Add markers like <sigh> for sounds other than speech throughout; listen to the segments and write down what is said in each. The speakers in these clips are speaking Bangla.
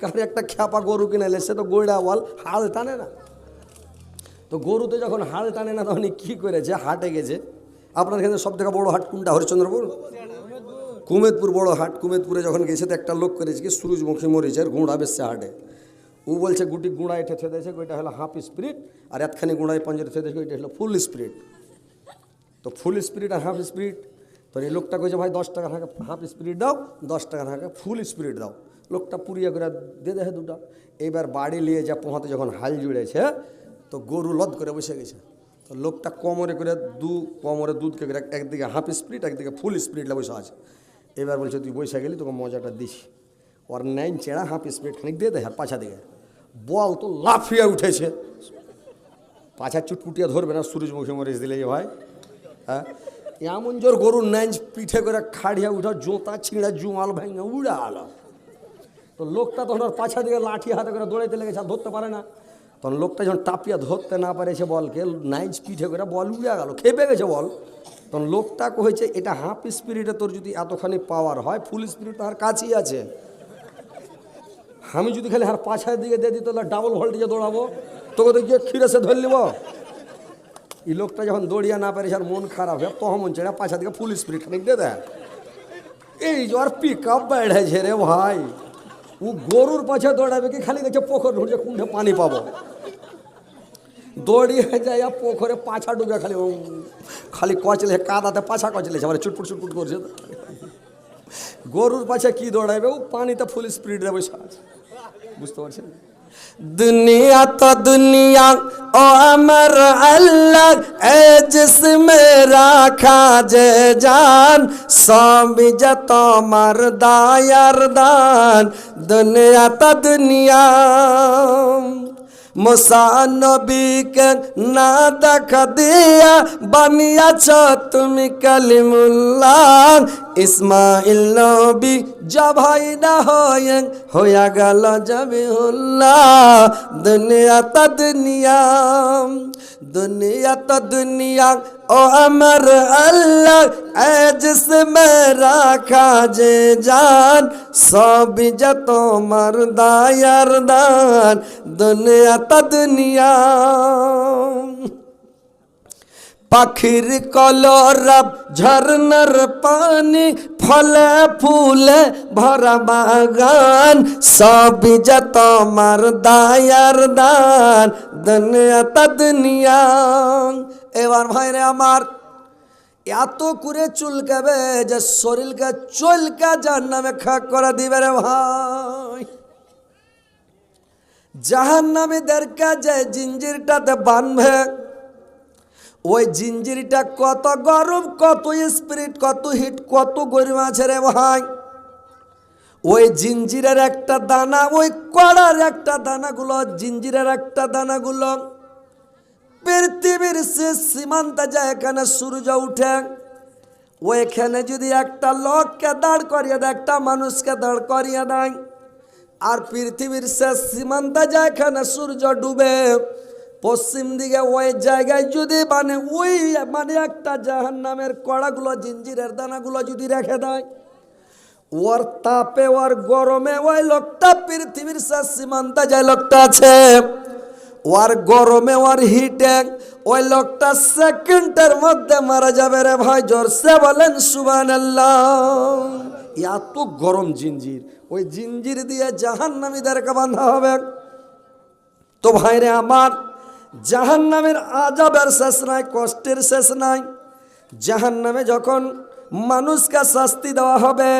কার একটা খ্যাপা গরু কিনে এলে সে তো গোড়া ওয়াল হাল টানে না। তো গরুতে যখন হাল টানে না, তখন কি করেছে হাটে গেছে? আপনার এখানে সব থেকে বড়ো হাট কোনটা? হরিচন্দ্রপুর কুমেদপুর বড় হাট। কুমেদপুরে যখন গেছে, তো একটা লোক করেছে কি, সূরজমুখী মরিচের গুঁড়া বেসছে হাটে। ও বলছে, গুটি গুঁড়া এটা থেদেছে ওইটা হলো হাফ স্পিরিট, আর একখানি গুঁড়ায় পঞ্জরে থেদেছে ওইটা হলো ফুল স্পিরিট। তো ফুল স্পিরিট আর হাফ স্পিরিট। তো এই লোকটা কইছে, ভাই, দশ টাকা হাঁকে হাফ স্পিরিট দাও, দশ টাকা হাঁকে ফুল স্পিরিট দাও। লোকটা পুরিয়া করে দিয়ে দেয় দুটা। এইবার বাড়ি নিয়ে যা পোহাতে যখন হাল জুড়েছে, তো গরু লদ করে বসে গেছে। তো লোকটা কোমরে করে দু, কোমরে দুধকে করে একদিকে হাফ স্পিরিট একদিকে ফুল স্পিরিট বসে আছে। এবার বলছে, তুই বসে গেলি, তোকে মজাটা দিছি। ওর নাইন চেড়া হাফ স্পিরিট খানিক দিয়ে দেয় আর পাছা দিকে। বল তো লাফিয়ে উঠেছে। পাছা চুটপুটিয়া ধরবে না সূর্যমুখী মরিচ দিলে যে ভাই হ্যাঁ? এমন জোর গরুর নাইজ পিঠে করে খাড়িয়া উঠা জোতা ছিঁড়া জুমাল ভাঙা উড়া আলো তো লোকটা তখন ওর পাছা দিকে লাঠি হাতে করে দৌড়াইতে লেগেছে, আর ধরতে পারে না। তখন লোকটা যখন টাপিয়া ধরতে না পারেছে বলকে, নাইজ পিঠে করে বল উড়ে গেল, খেপে গেছে বল। তখন লোকটা কহেছে এটা হাফ স্পিরিটে তোর যদি এতখানি পাওয়ার হয় ফুল স্পিরিট তার কাছেই আছে। আমি যদি খালি হার পাছায় দিকে দিয়ে দিই, তাহলে ডাবল ভোল্টেজে দৌড়াবো। তোকে তো গিয়ে খিরে সে ধরে এই লোকটা যখন দৌড়িয়া না পারে আর মন খারাপ হয় তখন চেড়া পাছা দিকে ফুল স্পিরিট খানিক দিয়ে দেয় এই যে আর পিক আপ বেড়েছে রে ভাই। ও গরুর পাছে দৌড়াবে কি খালি দেখছে পোখর ঢুকছে কোনটা পানি পাবো? দৌড়িয়ে যায় পোখরে পাছা ডুবে খালি খালি কচলে, কাদাতে পাছা কচলেছে আমার চুটপুট চুটপুট করছে। গরুর পাছে কি দৌড়াবে? ও পানিতে ফুল স্পিড দেবে সাজ। বুঝতে পারছেন? দুনিয়া তো দুনিয়া ও আমার আল্লাহ এ জিসমে রাখা যে জান সবই যে তোমার দায়ার দান দুনিয়া তো দুনিয়া মোসানবীকে না দেখা দিয়া বানিয়াছ তুমি কালিমুল্লাহ ইসমাইল নবী জবাই না হয়ে হইয়া গেল জবিহুল্লাহ দুনিয়া তা দুনিয়া দুনিয়া তা দুনিয়া। ও আমার আল্লাহ জিসমে রাখা যে জান, সবই যা তোমার দায়ার দান। দুনিয়া তা দুনিয়া। পাখির কলরব ঝর্ণার পানি, ফলে ফুলে ভরা বাগান, সবই যা তোমার দায়ার দান, দুনিয়া এবার ভাইরে আমার, এত করে চুলকাবে যে শরীরকে চুলকা যার নামে খা করে দিবে রে ভাই। জাহান নামীদেরকে যে জিঞ্জিরটাতে বাঁধবে ওই জিঞ্জিরিটা কত গরম, কত স্পিরিট কত হিট কত গরিম আছে রে ভাই। ওই জিঞ্জিরের একটা দানা, ওই কড়ার একটা দানাগুলো, জিঞ্জিরের একটা দানাগুলো পৃথিবীর সে সীমান্ত যায়, এখানে সূর্য উঠে। ওইখানে যদি একটা লোককে দাঁড় করিয়ে দেয়, একটা মানুষকে দাঁড় করিয়ে দেয়, আর পৃথিবীর শেষ সীমান্ত যায়, এখানে সূর্য ডুবে পশ্চিম দিকে ওই জায়গায় যদি মানে ওই মানে একটা জাহান নামের কড়াগুলো জিঞ্জিরের দানাগুলো যদি রেখে দেয়, ওর তাপে, ওর গরমে ওই লোকটা পৃথিবীর শেষ সীমান্তে যে লোকটা আছে, ওর গরমে, ওর হিটে ওই লোকটা সেকেন্ডের মধ্যে মারা যাবে রে ভাই, জোরসে বলেন সুবান এত গরম জিঞ্জির ওই জিঞ্জির দিয়ে জাহান নামীদেরকে বাঁধা হবে। তো ভাইরে আমার জাহান নামের আজাবের শেষ নাই, কষ্টের শেষ নাই। জাহান নামে যখন মানুষকে শাস্তি দেওয়া হবে,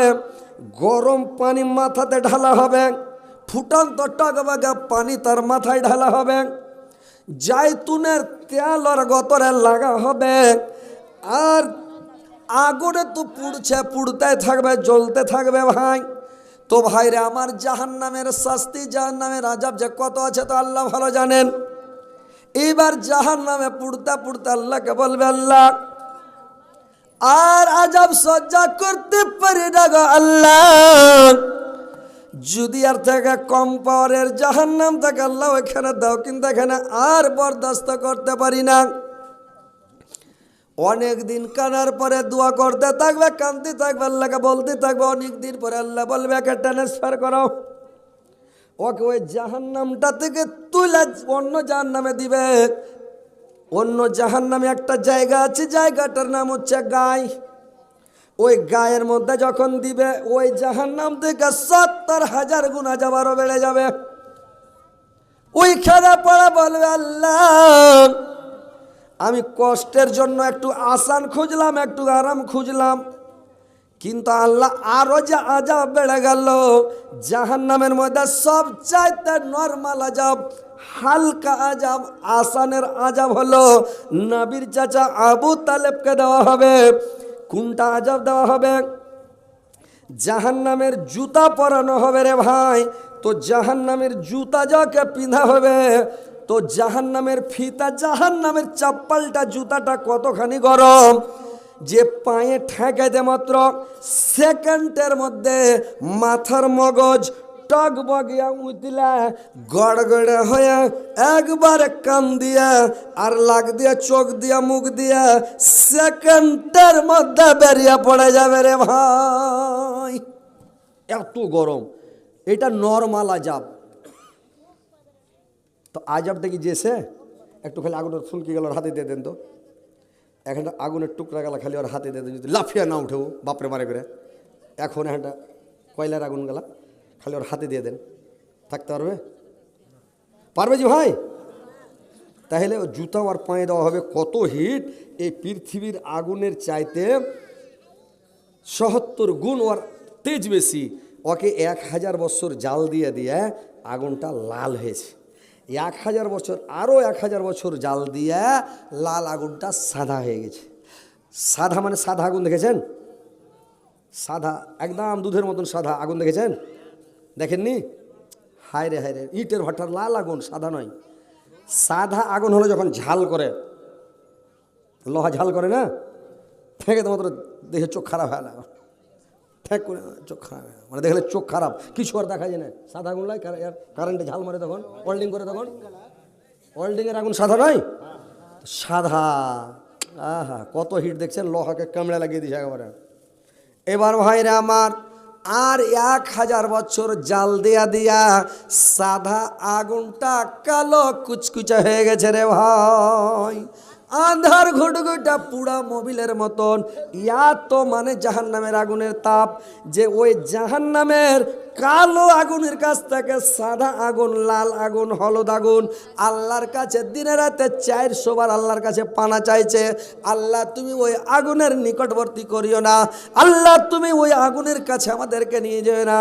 গরম পানি মাথাতে ঢালা হবে, ফুটান্ত টকবাগা পানি তার মাথায় ঢালা হবে, জাইতুনের তেল আর গতরে লাগা হবে, আর আগুনে তো পুড়ছে, পুড়তে থাকবে, জ্বলতে থাকবে ভাই। তো ভাইরে, আমার জাহান নামের শাস্তি জাহান নামের আজাব যে কত আছে তো আল্লাহ ভালো জানেন। এইবার জাহান নামে পুড়তে পুড়তে আল্লাহকে বলবে, আল্লাহ, আর আজাব সজ্জা করতে পারি না গো আল্লাহ। যদি আর থেকে কম পাওয়ারের জাহান নাম থাকে, আল্লাহ এখানে দাও, কিন্তু এখানে আর বরদাস্ত করতে পারি না। অনেক দিন কানার পরে দোয়া করতে থাকবে কানতে থাকবে, আল্লাহকে বলতে থাকবে, অনেক দিন পরে আল্লাহ বলবে, একে ট্রান্সফার করো ওকে ওই জাহান্নামটা থেকে তুলে অন্য জাহান্নামে দিবে। অন্য জাহান্নামে একটা জায়গা আছে, জায়গাটার নাম হচ্ছে গায় ওই গায়ের মধ্যে যখন দিবে, ওই জাহান্নাম থেকে সত্তর হাজার গুণ যাবারও বেড়ে যাবে। ওই খেলা পড়া বলবে, আল্লাহ, আমি কষ্টের জন্য একটু আসান খুঁজলাম, একটু আরাম খুঁজলাম। কিন্তু আল্লাহ আরও যে আজাব বেড়ে গেল জাহান নামের মধ্যে সব চাইতে নর্মাল আজাব, হালকা আজাব, আসানের আজাব হলো নাবির চাচা আবু তালেবকে দেওয়া হবে। কোনটা আজাব দেওয়া হবে? জাহান নামের জুতা পরানো হবে রে ভাই। তো জাহান নামের জুতা যাকে পিঁধা হবে, তো জাহান নামের ফিতা জাহান নামের চাপ্পালটা, জুতাটা কতখানি গরম? যে পায়ে ঠেকাইতে মাত্র, সেকেন্ডের মধ্যে মাথার মগজ টক বগিয়া উতলা গড়গড়ে হয়ে একবার কান দিয়া আর লাগ দিয়া, চোখ দিয়া, মুখ দিয়া সেকেন্ডের মধ্যে বেরিয়ে পড়ে যাবে রে ভাই। এত গরম, এটা নর্মাল আজাব। তো আজাব দেখি যেছে একটু খালি আগুনের ফুলকি গেল হাতে দিয়ে দেন তো। এখানটা আগুনের টুকরা গেলা খালি ওর হাতে দেন যদি লাফিয়া না উঠেও, বাপরে মারে করে। এখন এখানটা কয়লার আগুন গেলা, খালি ওর হাতে দিয়ে দেন। থাকতে পারবে? পারবে জি ভাই? তাহলে জুতা আর পায়ে দেওয়া হবে। কত হিট! এই পৃথিবীর আগুনের চাইতে সহত্তর গুণ ওর তেজ বেশি। ওকে এক হাজার বছর জাল দিয়ে দিয়ে আগুনটা লাল হয়েছে। এক হাজার বছর আরও এক হাজার বছর জাল দিয়ে লাল আগুনটা সাদা হয়ে গেছে। সাদা মানে সাদা আগুন দেখেছেন? সাদা, একদম দুধের মতন সাদা আগুন দেখেছেন? দেখেননি? হায় রে হায় রে, ইটের ভাটার লাল আগুন, সাদা নয়। সাদা আগুন হলো যখন ঝাল করে, লোহা ঝাল করে না? থেকে তো দেখে চোখ খারাপ হয় না ঠেক করে চোখ খারাপ মানে দেখলে চোখ খারাপ। কিছু আর দেখা যায় না। সাদা আগুন লাই কারেন্টে ঝাল মারে তখন ওয়েল্ডিং করে তখন। ওয়েল্ডিংয়ের আগুন সাদা নয়? সাদা। আহা, কত হিট দেখছেন? লোহাকে কামড়ে লাগিয়ে দিয়েছে একেবারে। এবার ভাইরা আমার, আর এক হাজার বছর জাল দিয়া দিয়া সাদা আগুনটা কালো কুচকুচা হয়ে গেছে রে ভাই। আন্ধার ঘুটঘুটা পুরা মোবিলের মতন। ইয়া তো মানে জাহান নামের আগুনের তাপ, যে ওই জাহান নামের কালো আগুনের কাছ থেকে সাদা আগুন, লাল আগুন, হলুদ আগুন আল্লাহর কাছে দিনে রাতে চারশো বার আল্লাহর কাছে পানা চাইছে। আল্লাহ, তুমি ওই আগুনের নিকটবর্তী করিও না। আল্লাহ, তুমি ওই আগুনের কাছে আমাদেরকে নিয়ে যেও না।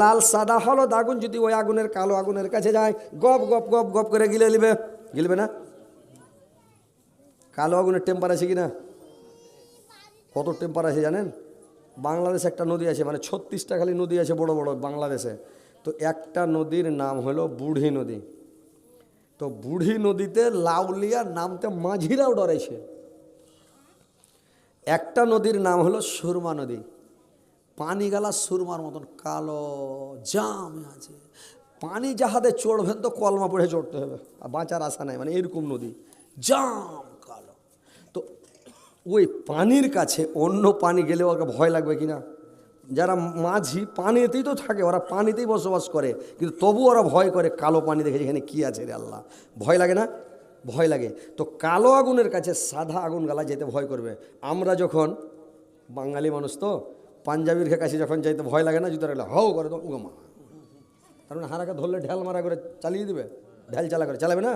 লাল, সাদা, হলুদ আগুন যদি ওই আগুনের, কালো আগুনের কাছে যায়, গপ গপ গপ গপ করে গিলে নিবে। গিলবে না? কালো আগুনের টেম্পার আছে কি না কত টেম্পার আছে জানেন? বাংলাদেশে একটা নদী আছে মানে ছত্রিশটা খালি নদী আছে বড় বড় বাংলাদেশে। তো একটা নদীর নাম হলো বুড়ি নদী। তো বুড়ি নদীতে লাউলিয়া নামতে মাঝিরাও ডরেছে একটা নদীর নাম হলো সুরমা নদী। পানি গেলা সুরমার মতন কালো, জাম আছে। পানি যাহাতে চড়বেন তো কলমা পড়ে চড়তে হবে, আর বাঁচার আশা নাই মানে এরকম নদী। জাম! ওই পানির কাছে অন্য পানি গেলে ওকে ভয় লাগবে কি না যারা মাঝি, পানিতেই তো থাকে, ওরা পানিতেই বসবাস করে, কিন্তু তবু ওরা ভয় করে, কালো পানি দেখে এখানে কী আছে রে আল্লাহ। ভয় লাগে না? ভয় লাগে। তো কালো আগুনের কাছে সাদা আগুন গালা যেতে ভয় করবে। আমরা যখন, বাঙালি মানুষ তো, পাঞ্জাবির কাছে যখন যাইতে ভয় লাগে না রাখলে হও করে তো উগমা তার মানে হারাকে ধরলে ঢেল মারা করে চালিয়ে দিবে? ঢেল চালা করে, চালাবে না?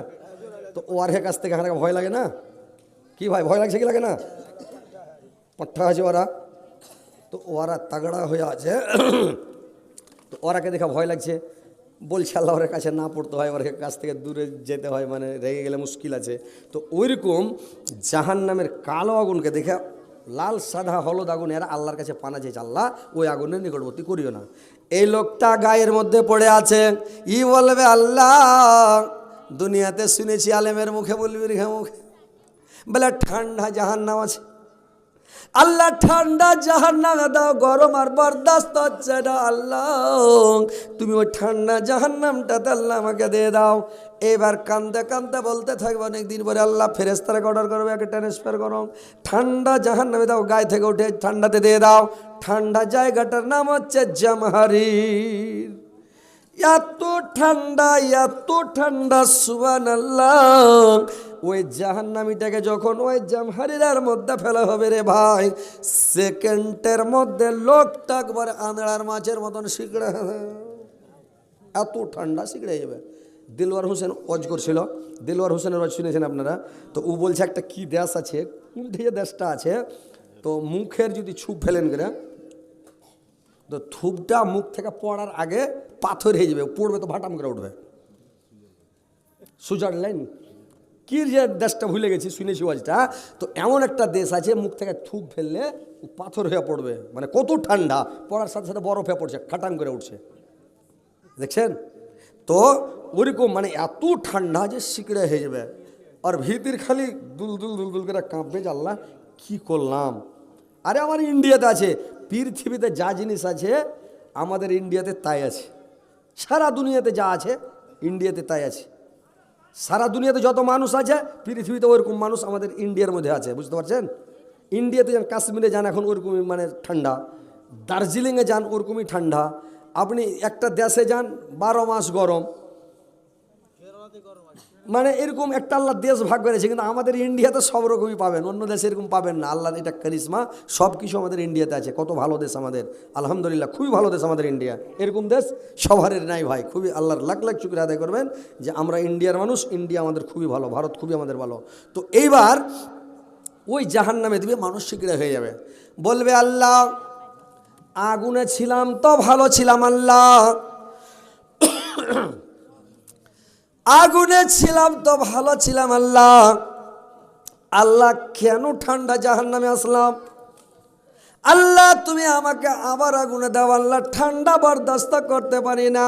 তো ওয়ার কাছ থেকে হারাকে ভয় লাগে না? কি ভাই, ভয় লাগছে কি লাগে না? পাঠা আছে ওরা। তো ওরা তাগড়া হয়ে আছে। তো ওরাকে দেখা ভয় লাগছে। বলছে আল্লাহ ওর কাছে না পড়তে হয় ওর কাছ থেকে দূরে যেতে হয় মানে রেগে গেলে মুশকিল আছে। তো ওইরকম জাহান নামের কালো আগুনকে দেখে লাল সাদা হলুদ আগুন এরা আল্লাহর কাছে পানা চেয়েছে আল্লাহ, ওই আগুনের নিকটবর্তী করিও না। এই লোকটা গায়ের মধ্যে পড়ে আছে। ই বলবে, আল্লাহ, দুনিয়াতে শুনেছি আলেমের মুখে বলবি রেখে মুখে। বলে ঠান্ডা জাহান্নাম আছে। আল্লাহ ঠান্ডা জাহান নামে দাও, গরম আর বরদাস্ত হচ্ছে না আল্লাহ। তুমি ওই ঠান্ডা জাহান নামটাতে আল্লাহ আমাকে দিয়ে দাও। এবার কান্দতে কান্দতে বলতে থাকবে অনেক দিন পরে আল্লাহ ফেরেস্তারাকে অর্ডার করবে, একে ট্রান্সফার করো। ঠান্ডা জাহান নামে দাও, গায়ে থেকে উঠে ঠান্ডাতে দিয়ে দাও। ঠান্ডা জায়গাটার নাম হচ্ছে জামহারির। এত ঠান্ডা এত ঠান্ডা সুবান ওই জাহান্নামিটাকে যখন ওই জামহারিরার মধ্যে ফেলা হবে রে ভাই, সেকেন্ডের মধ্যে লোকটা একবার আঁধড়ার মাছের মতন শিকড়ে এত ঠান্ডা শিকড়ে যাবে দিলওয়ার হোসেন অজ করছিল। দিলওয়ার হোসেনের অজ শুনেছেন আপনারা? তো ও বলছে, একটা কি দেশ আছে? কোনটি যে দেশটা আছে? তো মুখের যদি ছুপ ফেলেন করে, তো থুপটা মুখ থেকে পড়ার আগে পাথর হয়ে যাবে, পড়বে তো ভাটাম করে উঠবে সুইজারল্যান্ড কি যে দেশটা ভুলে গেছি, শুনেছি আজটা তো এমন একটা দেশ আছে, মুখ থেকে থুপ ফেললে পাথর হয়ে পড়বে। মানে কত ঠান্ডা, পড়ার সাথে সাথে বরফ হয়ে পড়ছে, খাটাং করে উঠছে। দেখছেন? তো ওরকম মানে এত ঠান্ডা যে শিকড়ে হয়ে যাবে। আর ভিতির খালি দুল দুল দুল দুল করে কাঁপবে আল্লাহ, কী করলাম? আরে আমার ইন্ডিয়াতে আছে, পৃথিবীতে যা জিনিস আছে, আমাদের ইন্ডিয়াতে তাই আছে। সারা দুনিয়াতে যা আছে, ইন্ডিয়াতে তাই আছে। সারা দুনিয়াতে যত মানুষ আছে, পৃথিবীতে ওইরকম মানুষ আমাদের ইন্ডিয়ার মধ্যে আছে, বুঝতে পারছেন? ইন্ডিয়াতে যান, কাশ্মীরে যান, এখন ওরকমই মানে ঠান্ডা। দার্জিলিংয়ে যান, ওরকমই ঠান্ডা। আপনি একটা দেশে যান, বারো মাস গরম। মানে এরকম একটা আল্লাহ দেশ ভাগ করেছে, কিন্তু আমাদের ইন্ডিয়াতে সব রকমই পাবেন, অন্য দেশে এরকম পাবেন না। আল্লাহ এটা কারিশমা সব কিছু আমাদের ইন্ডিয়াতে আছে। কত ভালো দেশ আমাদের, আলহামদুলিল্লাহ, খুবই ভালো দেশ আমাদের ইন্ডিয়া। এরকম দেশ সবারের নাই ভাই, খুবই আল্লাহর লাখ লাখ চুক্রি আদায় করবেন যে আমরা ইন্ডিয়ার মানুষ, ইন্ডিয়া আমাদের খুবই ভালো, ভারত খুবই আমাদের ভালো। তো এইবার ওই জাহান নামে দিবে মানুষ শিকড়ে হয়ে যাবে। বলবে, আল্লাহ, আগুনে ছিলাম তো ভালো ছিলাম, আল্লাহ। আগুনে ছিলাম তো ভালো ছিলাম আল্লাহ। আল্লাহ কেন ঠান্ডা জাহান নামে আসলাম? আল্লাহ তুমি আমাকে আবার আগুনে দাও। আল্লাহ ঠান্ডা বরদাস্ত করতে পারি না।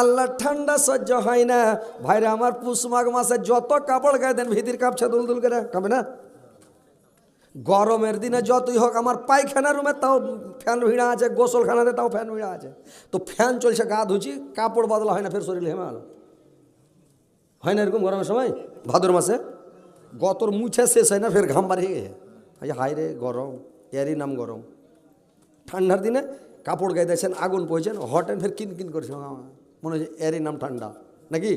আল্লাহ ঠান্ডা সহ্য হয় না। ভাইরা, আমার পুষ মাঘ মাসে যত কাপড় গায়ে দেন, ভিতির কাপছে দুল দুল করে। কাঁপে না? গরমের দিনে যতই হোক, আমার পায়খানা রুমে তাও ফ্যান ভিড়া আছে, গোসলখানাতে তাও ফ্যান ভিড়া আছে। তো ফ্যান চলছে, গা ধুচি কাপড় বদলা হয় না, ফের শরীর হেমাল। হয় না এরকম গরমের সময়? ভাদর মাসে? গতর মুছে শেষ হয় না, ফের ঘাম বাড়িয়ে গেছে হায় রে, গরম। এরই নাম গরম। ঠান্ডার দিনে কাপড় গায়ে দিয়েছেন, আগুন পয়েছেন হট অ্যান্ড ফের কিন কিন করছে, মনে হচ্ছে এরই নাম ঠান্ডা। নাকি?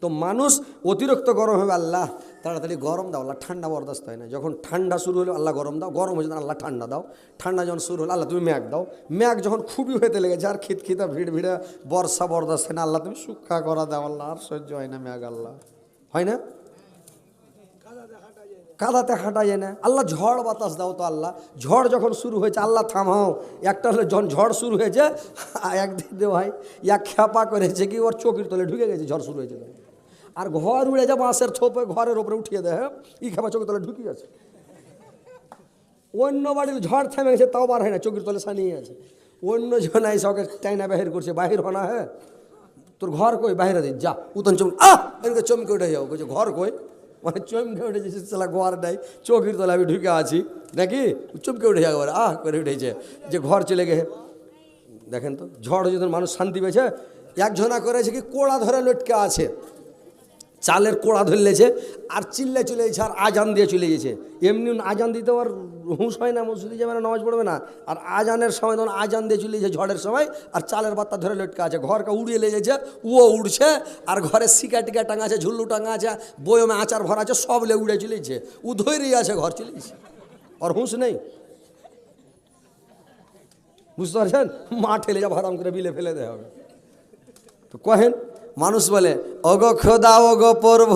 তো মানুষ অতিরিক্ত গরম হবে, আল্লাহ, তাড়াতাড়ি গরম দাও, আল্লাহ, ঠান্ডা বরদাস্ত হয় না। যখন ঠান্ডা শুরু হলো, আল্লাহ গরম দাও, গরম হয়েছে, আল্লাহ, ঠান্ডা দাও। ঠান্ডা যখন শুরু হলো, আল্লাহ, তুমি ম্যাগ দাও। ম্যাগ যখন খুবই হতে লেগেছে, আর খিত খিতা ভিড় ভিড়ে বর্ষা বরদাস্ত হয় না, আল্লাহ, তুমি সুক্ষা করা দাও, আল্লাহ, আর সহ্য হয় না ম্যাগ, আল্লাহ। হয় না? কাদাতে হাঁটা যায় না। আল্লাহ, ঝড় বাতাস দাও তো, আল্লাহ। ঝড় যখন শুরু হয়েছে, আল্লাহ, থামাও। একটা হলে, যখন ঝড় শুরু হয়েছে, <laughs> একদিন ভাই, এক খ্যাপা করেছে কি, ওর চোখের তলে ঢুকে গেছে, ঝড় শুরু হয়েছে। আর ঘর উড়ে যাব বাঁশের থোপে ঘরের ওপরে উঠিয়ে দেয় হ্যাঁ? ই খেপা চোখের তলে ঢুকিয়ে আছে। অন্য বাড়ির ঝড় থেমে গেছে, তাও বার হয় না, চোখের তলে সানিয়ে আছে। অন্য জন এসে ওকে টাইনা বাহির করছে, বাহির হনা হ্যাঁ? তোর ঘর কই? বাইরে দিন যা, উতন চমক আহ! এদিকে চমকে উঠে যাও, কইছে, ঘর কই? মানে চমকে উঠেছে সালা ঘর নাই, চোখের তলে আমি ঢুকে আছি। নাকি? চমকে উঠে যাবে আহ! করে উঠেছে, যে ঘর চলে গেছে। দেখেন তো, ঝড় যদি মানুষ শান্তি পেয়েছে। একজনা করেছে কি, কোড়া ধরে লটকে আছে। চালের কোড়া ধরলেছে, আর চিল্লে চলে গেছে, আর আজান দিয়ে চলে গেছে। এমনি আজান দিতে আর হুঁশ হয় না, মসজিদে যাবে না, নামাজ পড়বে না। আর আজানের সময় তখন আজান দিয়ে চলে গেছে ঝড়ের সময়, আর চালের বাত্তা ধরে লটকা আছে। ঘরকে উড়িয়ে লেগেছে ও উড়ছে, আর ঘরে শিকা টিকা টাঙা আছে, ঝুল্লু টাঙা আছে, বয়মে আচার ভরা আছে, সব লে উড়ে চলেছে ও ধৈর্যই আছে ঘর চলেছে আর হুঁশ নেই। বুঝতে পারছেন? মা ঠেলে যা ভারাম করে বিলে ফেলে দেওয়া হবে। তো কহেন মানুষ বলে অগ খোদা অগ পর্ব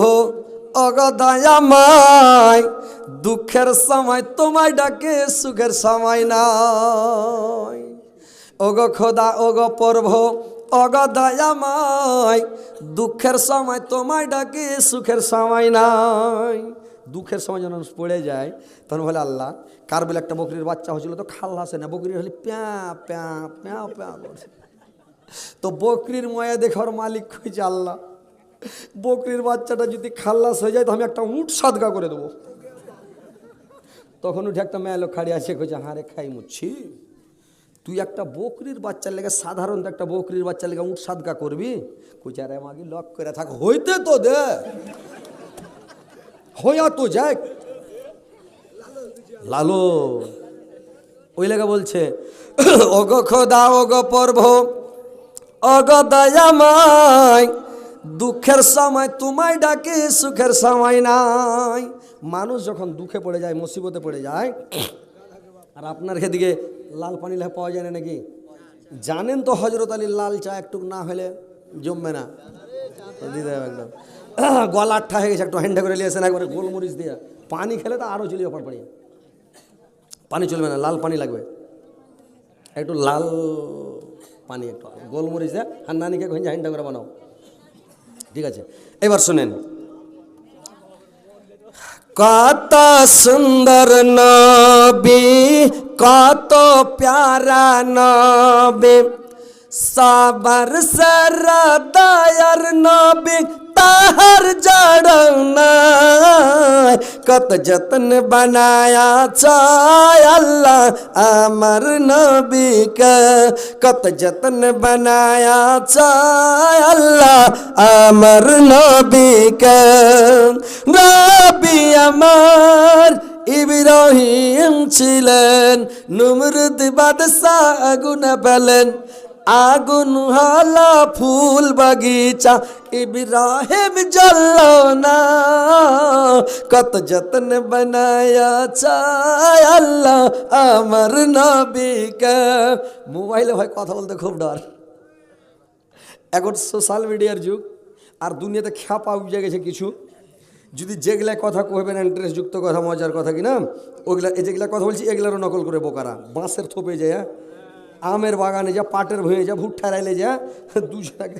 অগ দয়ামায় দুঃখের সময় তোমায় ডাকে, সুখের সময় নাই। অগ খোদা অগ পর্ব অগ দয়ামায় দুঃখের সময় তোমায় ডাকে, সুখের সময় নাই। দুঃখের সময় যখন পড়ে যায়, তখন বলে, আল্লাহ, কার বলে একটা বকরির বাচ্চা হয়েছিল তো খাল্লা আসে না, বকরির হলে প্যাঁ প্যাঁ প্যাঁ প্যাঁ করছে তো বকরির ময়া দেখার মালিক হয়েছে আল্লাহ। বকরির বাচ্চাটা যদি খাল্লাস হয়ে যায়, তো আমি একটা উঠ সাদগা করে দেবো। তখন উঠে একটা মেয়ে লোক খাড়ি আছে, কইছে হারে খাই মুচ্ছি তুই একটা বকরির বাচ্চার লেগে সাধারণত একটা বকরির বাচ্চার লেগে উঠ সাদগা করবি? আরে আমাকে লক করে থাক, হইতে তো দে। হইয়া তো যাক। লালো ওই লেগে বলছে, ওগো খোদা, ওগো পর্ব অগদয়াময় দুঃখের সময় তোমায় ডাকি, সুখের সময় নাই। মানুষ যখন দুঃখে পড়ে যায়, মুসিবতে পড়ে যায়, আর আপনার এদিকে লাল পানি পাওয়া যায় না নাকি? জানেন তো হজরত আলীর লাল চা একটু না হলে জমবে না। দিতে একদম। গলা আঠা হয়ে গেছে, একটু হ্যান্ডা করে নিয়েছেন একবারে গোলমরিচ দিয়ে। পানি খেলে তো আরও চলে যাবার পাড়িয়ে পানি চলবে না, লাল পানি লাগবে। একটু লাল পানি একটু। গোলমরিচ দেয় আর নানিকে ঘঞ্জা হ্যান্ডা করে বানাও। ঠিক আছে, এবার শোনেন। কত সুন্দর নবী, কত প্যারা নবী সর দয়ার নবী তাহার জড় নাই কত যত্ন বানায়া চায় আল্লাহ আমার নবীকে কত যত্ন বানায়া চায় আল্লাহ আমার নবীকে নবী আমার ইব্রাহিম ছিলেন নুমরুদ বাদশাহ আগুন পেলেন আগুন হালা, ফুল বাগিচা, ইব্রাহিম জ্বলল না। কত যত্ন বানায়া চায় আল্লাহ আমার নবীকে। মোবাইলে ভাই কথা বলতে খুব ডর। এখন সোশ্যাল মিডিয়ার যুগ, আর দুনিয়াতে খ্যাপা উঠে গেছে কিছু। যদি যেগুলা কথা কহবেন ইন্টারেস্টযুক্ত কথা, মজার কথা কিনা ওগুলা এই যেগুলা কথা বলছি, এগুলারও নকল করে বোকারা। বাঁশের থোপে যায় হ্যাঁ? আমের বাগানে যা পাটের ভুঁয়ে, যা ভুট্টা রাইলে যা দুজনাকে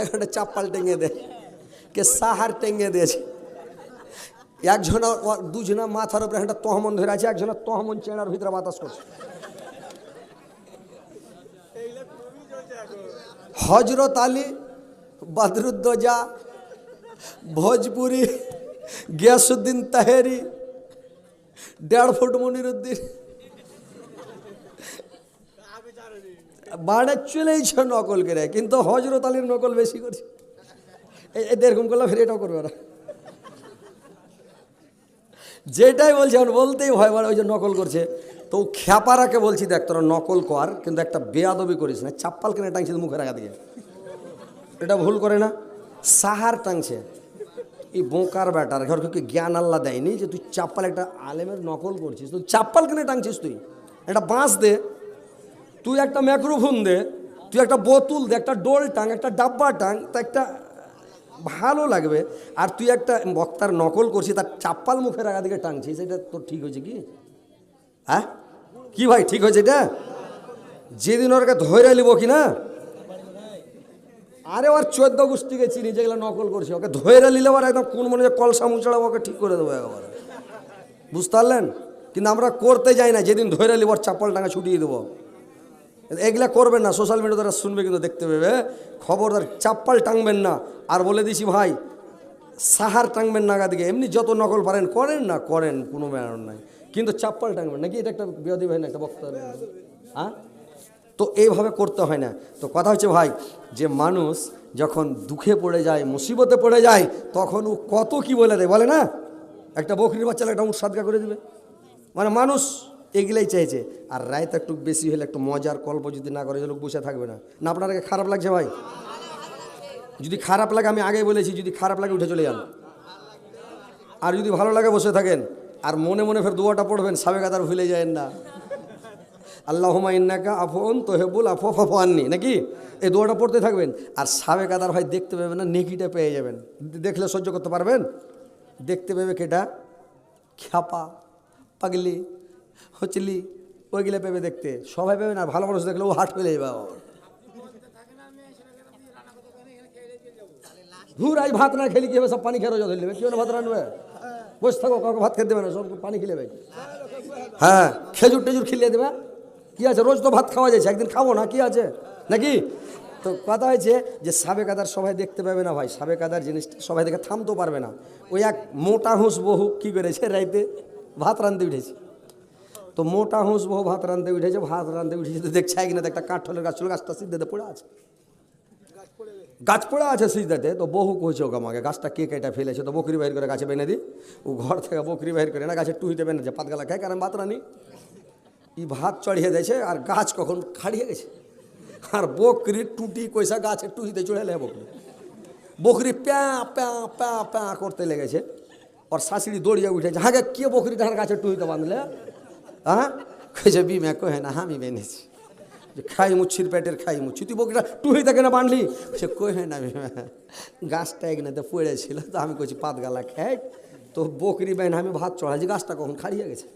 একটা চাপ্পাল টেঙে দেয় কে সাহার টেঙে দিয়েছে। একজনা দুজনা মাথার উপরে একটা তহমন ধরে আছে, একজনা তহমন চেনার ভিতরে বাতাস করছে। হজরত আলী, বদরুদ্দোজা, ভোজপুরি, গিয়াসুদ্দিন তাহেরি, দেড় ফুট মনিরুদ্দিন। বাড়ে চলেইছে নকল করে, কিন্তু হজরত আলীর নকল বেশি করছে। এই এরকম করলে ফের এটাও করবে না। যেটাই বলছে, এখন বলতেই ভয় বাড়ে ওই যে নকল করছে। তো খ্যাপারাকে বলছি, দেখ, তোরা নকল কর, কিন্তু একটা বেয়াদবি করিস না। চাপ্পাল কেনে টাংছিস মুখে রাখা দিকে এটা ভুল করে না। সাহার টাংছে এই বোকার ব্যাটার ঘরকে জ্ঞান আল্লাহ দেয়নি যে তুই চাপ্পাল একটা আলেমের নকল করছিস। তুই চাপ্পাল কেনে টাংছিস তুই? একটা বাঁশ দে। তুই একটা ম্যাক্রোফোন দে, তুই একটা বোতল দে, একটা ডোল টাং একটা ডাব্বা টাং তা একটা ভালো লাগবে। আর তুই একটা বক্তার নকল করছিস, তার চাপ্পাল মুখের রাখা দিকে টাংছিস এটা তোর ঠিক হয়েছে কি? হ্যাঁ? কি ভাই, ঠিক হয়েছে এটা? যেদিন ওরকে ধরে নিব কি না? আরে ওর চোদ্দ গোষ্ঠীকে চিনি, যেগুলো নকল করছে, ওকে ধরে নিলে আবার একদম কোন মনে কলসা মুচড়া ওকে ঠিক করে দেবো একবার। বুঝতে পারলেন? কিন্তু আমরা করতে যাই না, যেদিন ধরে নিব, ওর চাপ্পাল টাঙা ছুটিয়ে দেবো। এগুলা করবেন না সোশ্যাল মিডিয়া দ্বারা শুনবে কিন্তু দেখতে পাবে। খবরদার চাপ্পাল টাঙবেন না। আর বলে দিছি, ভাই, সাহার টাঙবেন নাগা দিকে। এমনি যত নকল পারেন, করেন না, করেন, কোনো ব্যাপার নাই। কিন্তু চাপ্পাল টাঙবেন নাকি? এটা একটা বিরোধী ভাই না একটা বক্তব্য হ্যাঁ তো এইভাবে করতে হয় না। তো কথা হচ্ছে, ভাই, যে মানুষ যখন দুঃখে পড়ে যায়, মুসিবতে পড়ে যায়, তখন ও কত কি বলে দেয় বলে না? একটা বকরির বাচ্চারা একটা উঠ সাদগা করে দিবে। মানে মানুষ এগুলাই চাইছে। আর রায়তা একটু বেশি হলে একটু মজার কল্প যদি না করে লোক বসে থাকবে না। না, আপনার খারাপ লাগছে ভাই? যদি খারাপ লাগে, আমি আগে বলেছি, যদি খারাপ লাগে, উঠে চলে যান। আর যদি ভালো লাগে, বসে থাকেন। আর মনে মনে ফের দুয়াটা পড়বেন, সাবেক আদার ভুলে যায় না। আল্লাহ ইন্নাকা আফন তোহেবুল আফো ফাফো নাকি? এই দোয়াটা পড়তে থাকবেন। আর সাবেক আদার ভাই দেখতে পাবেন না, নেকিটা পেয়ে যাবেন। দেখলে সহ্য করতে পারবেন? দেখতে পাবে কেটা? খ্যাপা, পাগলি। হচলি ওইগুলো পেবে দেখতে। সবাই পেবে না, ভালো মানুষ দেখলে ও হাট হয়ে যাবে আজ ভাত না খেলি কি হবে সব পানি খেয়ে রোজা নেবে কেউ ভাত রানবে বসে থাকো, কাউকে ভাত খেতে দেবে না, সব পানি খেলে ভাই। হ্যাঁ খেজুর টেজুর খিলিয়ে দেবে। কি আছে? রোজ তো ভাত খাওয়া যাচ্ছে, একদিন খাব না, কি আছে? নাকি? তো কথা হয়েছে যে সাবে কাদার সবাই দেখতে পাবে না ভাই সাবে কাদার জিনিসটা সবাই দেখে থামতেও পারবে না। ওই এক মোটা হুঁস বহু কি করেছে, রাইতে ভাত রাঁধতে উঠেছে। তো মোটা হুঁস বহু ভাত রাঁধতে উঠেছে ভাত রাঁধতে উঠেছে তো দেখছে কিনা একটা কাঠলের গাছ ছিল গাছটা সিদ্ধেতে পড়ে আছে গাছ পড়ে আছে সিজদাতে তো বহু কইছে ওকে আমাকে গাছটা কে কেটে ফেলেছে তো বকরি বাইর করে গাছে বেনে দি ও ঘর থেকে বকরি বাইর করে না গাছে টুইতে বেনেছে পাতগালা খায় কারণ ভাত রানি ই ভাত চড়িয়ে দিয়েছে আর গাছ কখন খাড়িয়ে গেছে আর বকরি টুটি কইসা গাছের টুটিতে চড়ে লে বকরি বকরি প্যা প্যা প্যা প্যা করতে লেগেছে ওর শাশুড়ি দৌড়িয়ে উঠেছে হাগে কে বকরিটা আর গাছের টুটিতে বাঁধলে হ্যাঁ কইছে বিমা কহে না, আমি বেনেছি যে খাই মুচ্ছির পেটের খাই মুচ্ছি। তুই বকরিটা টুহিতে কেন বাঁধলি সে কহে না বিমা। গাছটা এখানে পড়েছিল তো আমি কইছি, পাত গালা খাই তো বকরি বেন, আমি ভাত চড়াইছি, গাছটা কখন খাড়িয়ে গেছে।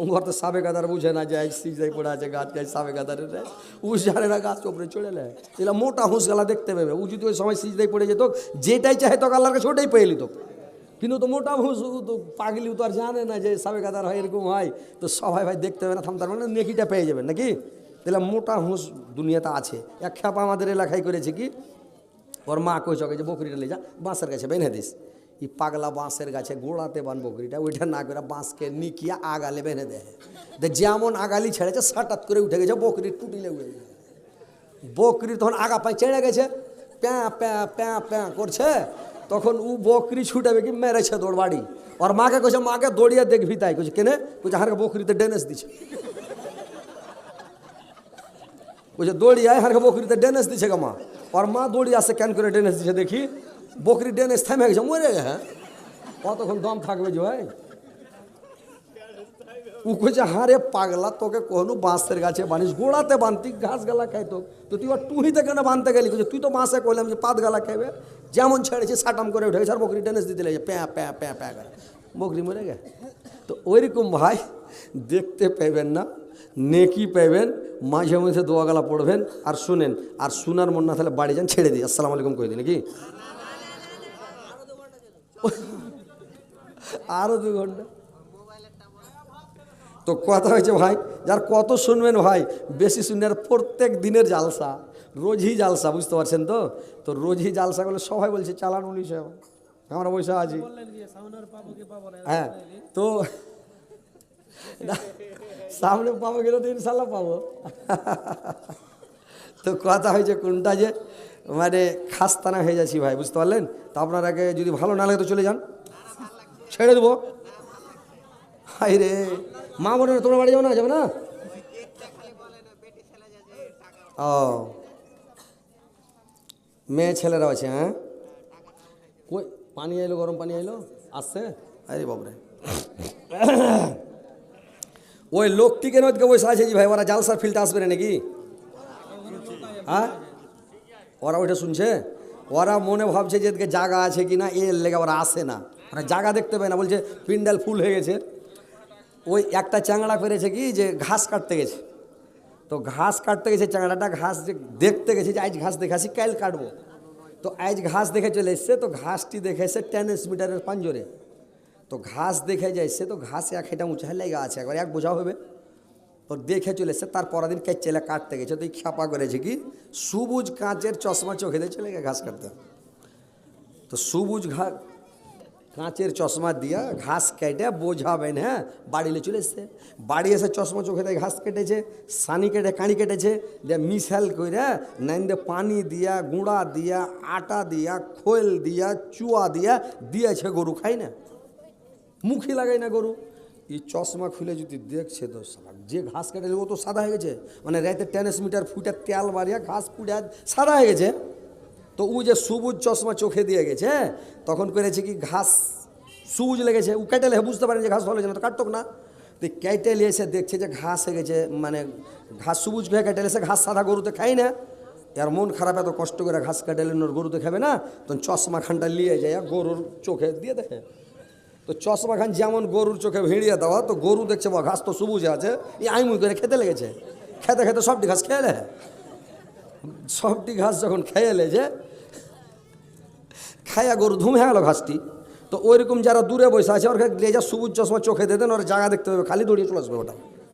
ওর তো সাবে গাদার বুঝে না, যে সিজাই পড়ে আছে, গাছ গাছ সাবে গাদারের রে। উ জানে না গাছ ওপরে চলে নেয় এলা মোটা হুঁস গলা দেখতে পাবে। উ যদি ওই সময় সিজদাই পড়ে যেত, যেটাই চাহে তো আল্লাহর কাছে, ওটাই পেয়ে তো কিন্তু তো মোটা ও তো পাগলি তো আর জানে না যে সাবে গাদার হয়, এরকম হয়। তো সবাই ভাই দেখতে হবে না থামতার মানে নেকিটা পেয়ে যাবেন, নাকি? তাহলে মোটা হুঁস দুনিয়াতে আছে। এক খেপা আমাদের এলাকায় করেছে কি? ওর মা কই চকে যে বকরিটা লে যা, বাঁশের গাছে বেঁধে দিস। ই পাগলা বাঁশের গাছে গোড়াতে বান বকরিটা, ওইটা না করে বাঁশকে নিকিয়া আগালে বেঁধে দেয়। যেমন আগালি ছেড়েছে, সাটাত করে উঠে গেছে, বকরি টুটিলে উঠে গেছে। বকরি তখন আগা পায়ে চেড়ে গেছে, প্যাঁ প্যাঁ প্যাঁ প্যাঁ করছে তখন ও বকরি ছুটাবে কি মেরেছে দৌড় বাড়ি ওর মাকে কইছে, মাকে দৌড়িয়ে দেখবি তাই। কইছে, কেনে? কইছে হারকে বকরিতে ড্যানেস দিছে। বলছে দৌড়িয়ে হারকে বকরিতে ড্যানেস দিছে গা মা। ওর মা দৌড়ি আসে, কেন করে ড্যানেস দিছে দেখি? বকরি ড্যানেস থেমে গেছে, মরে হ্যাঁ? কতক্ষণ দম থাকবে যে ভাই? ও কইছে হারে পাগলা, তোকে কোনো বাঁশের গাছে বানিস, গোড়াতে বানতি, ঘাস গালা খাইতো তো তুই আর টুহিতে কেন বানতে গেলি? কইছে তুই তো বাঁশে কইলাম যে পাত গালা খাইবে। যেমন ছেড়েছে, সাটাম করে উঠে গেছে, আর বকরি ডেনেস দিতে লেগেছে, প্যাঁ প্যাঁ প্যাঁ প্যাঁ করে। বকরি মরে গে তো ওইরকম ভাই দেখতে পাইবেন না, নেকি পাইবেন, মাঝে মাঝে দোয়া গালা পড়বেন, আর শুনেন, আর শোনার মন না তাহলে বাড়ি যান, ছেড়ে দিই আসসালামু আলাইকুম কই দিই নাকি? আরও দু ঘণ্টা। তো কথা হয়েছে ভাই যার কত শুনবেন ভাই বেশি শুনবেন আর প্রত্যেক দিনের জালসা রোজই জালসা বুঝতে পারছেন তো? তো রোজই জালসা করলে সবাই বলছে চালান উনিশে আমরা বসে আছি। হ্যাঁ তো সামনে পাবো গেলে তো ইনশাল্লাহ পাবো। তো কথা হয়েছে কোনটা যে মানে খাস্তানা হয়ে যাচ্ছি ভাই বুঝতে পারলেন? তো আপনার আগে যদি ভালো না লাগে তো চলে যান। ছেড়ে দেবো। হাই রে মা বোনের তোমরা বাড়ি যাব না? যাবে না? ও। মেয়ে ছেলেরা আছে হ্যাঁ? কই, পানি এলো, গরম পানি এলো? আসছে? আরে বাবরে ওই লোকটিকে নদকে বসে আছে ভাই, ওরা জালসার ফিল্ডে আসবে না নাকি? হ্যাঁ? ওরা ওইটা শুনছে? ওরা মনে ভাবছে যে জায়গা আছে কি না এর লেগে ওরা আসে না। মানে জায়গা দেখতে পায় না, বলছে পিন্ডাল ফুল হয়ে গেছে। ওই একটা চ্যাংড়া করেছে কি যে ঘাস কাটতে গেছে। তো ঘাস কাটতে গেছে, চ্যাংড়াটা ঘাস যে দেখতে গেছে যে আজ ঘাস দেখে আসি কাল কাটবো। তো আজ ঘাস দেখে চলে এসছে, তো ঘাসটি দেখে এসে টেনিস মিটারের পাঞ্জরে। তো ঘাস দেখে যাইছে তো ঘাস এক হেঁটা উঁচা লেগে আছে, একবার এক বোঝা হবে। তো দেখে চলে এসছে, তার পরের দিন কে চেলে কাটতে গেছে, তো এই খ্যাপা করেছে কি, সবুজ কাঁচের চশমা চোখে দিয়ে চলে গেছে ঘাস কাটতে। তো সবুজ ঘা কাঁচের চশমা দিয়া ঘাস কেটে বোঝাবেন হ্যাঁ? বাড়িলে চলে এসছে। বাড়ি এসে চশমা চোখে দিয়ে, ঘাস কেটেছে, সানি কেটে, কাঁড়ি কেটেছে, দিয়ে মিশাল করে নাইন দিয়ে পানি দিয়া, গুঁড়া দিয়া, আটা দিয়া, খোল দিয়া, চুয়া দিয়া দিয়েছে গরু খাই না? মুখই লাগাই না গরু। এই চশমা খুলে যদি দেখছে তো যে ঘাস কেটে ও তো সাদা হয়ে গেছে। মানে রাতে টেনিস মিটার ফুটে তেল বাড়িয়া ঘাস ফুটে সাদা হয়ে গেছে। তো ও যে সবুজ চশমা চোখে দিয়ে গেছে তখন করেছে কি, ঘাস সবুজ লেগেছে। ও কেটে লেগে বুঝতে পারেন যে ঘাস ভালো হয়েছে না, তো কাটতক না। তো কেটে নিয়ে এসে দেখছে যে ঘাস হয়ে গেছে মানে ঘাস সবুজ হয়ে কেটে এসে ঘাস সাদা গরুতে খাই না। আর মন খারাপ, এত কষ্ট করে ঘাস কেটে এলেন ওর গরুতে খাবে না। তখন চশমা খানটা নিয়ে যায় গরুর চোখে দিয়ে দেখে। তো চশমা খান যেমন গরুর চোখে ভিড়িয়ে দেওয়া, তো গরু দেখছে বা ঘাস তো সবুজ আছে। এই আইমুই করে খেতে লেগেছে। খেতে খেতে সবটি ঘাস খেয়ে সবটি ঘাস যখন খেয়ে যে, খায়া গরু ধুম গেল ঘাসটি। তো ওইরকম যারা দূরে বসে আছে ওর লেজা সবুজ চশমা চোখে দিয়ে দেন, ওরা জায়গা দেখতে হবে খালি দৌড়িয়ে চলে আসবে ওটা।